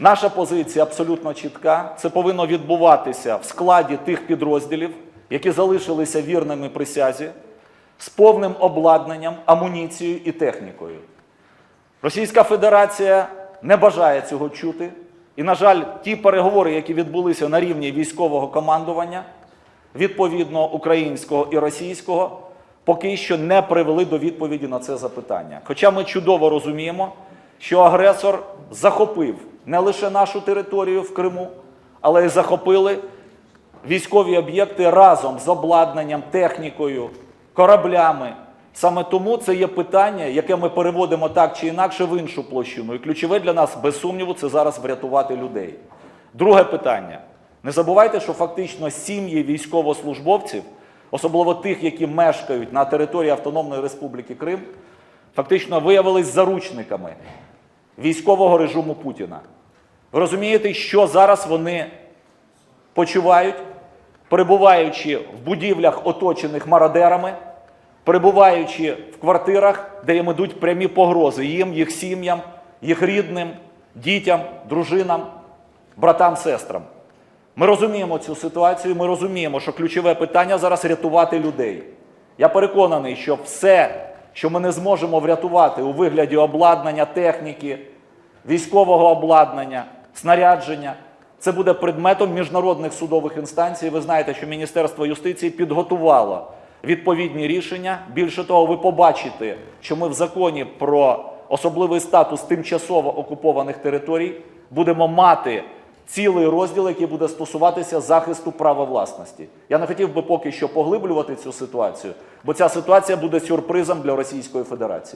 Наша позиція абсолютно чітка. Це повинно відбуватися в складі тих підрозділів, які залишилися вірними присязі, з повним обладнанням, амуніцією і технікою. Російська Федерація не бажає цього чути. І, на жаль, ті переговори, які відбулися на рівні військового командування, відповідно українського і російського, поки що не привели до відповіді на це запитання. Хоча ми чудово розуміємо, що агресор захопив не лише нашу територію в Криму, але й захопили військові об'єкти разом з обладнанням, технікою, кораблями. Саме тому це є питання, яке ми переводимо так чи інакше в іншу площину. І ключове для нас, без сумніву, це зараз врятувати людей. Друге питання. Не забувайте, що фактично сім'ї військовослужбовців, особливо тих, які мешкають на території Автономної Республіки Крим, фактично виявились заручниками військового режиму Путіна. Ви розумієте, що зараз вони почувають, перебуваючи в будівлях, оточених мародерами, перебуваючи в квартирах, де їм ідуть прямі погрози їм, їх сім'ям, їх рідним, дітям, дружинам, братам, сестрам. Ми розуміємо цю ситуацію, ми розуміємо, що ключове питання зараз рятувати людей. Я переконаний, що все, що ми не зможемо врятувати у вигляді обладнання, техніки, військового обладнання, снарядження, це буде предметом міжнародних судових інстанцій. Ви знаєте, що Міністерство юстиції підготувало відповідні рішення. Більше того, ви побачите, що ми в законі про особливий статус тимчасово окупованих територій будемо мати цілий розділ, який буде стосуватися захисту права власності. Я не хотів би поки що поглиблювати цю ситуацію, бо ця ситуація буде сюрпризом для Російської Федерації.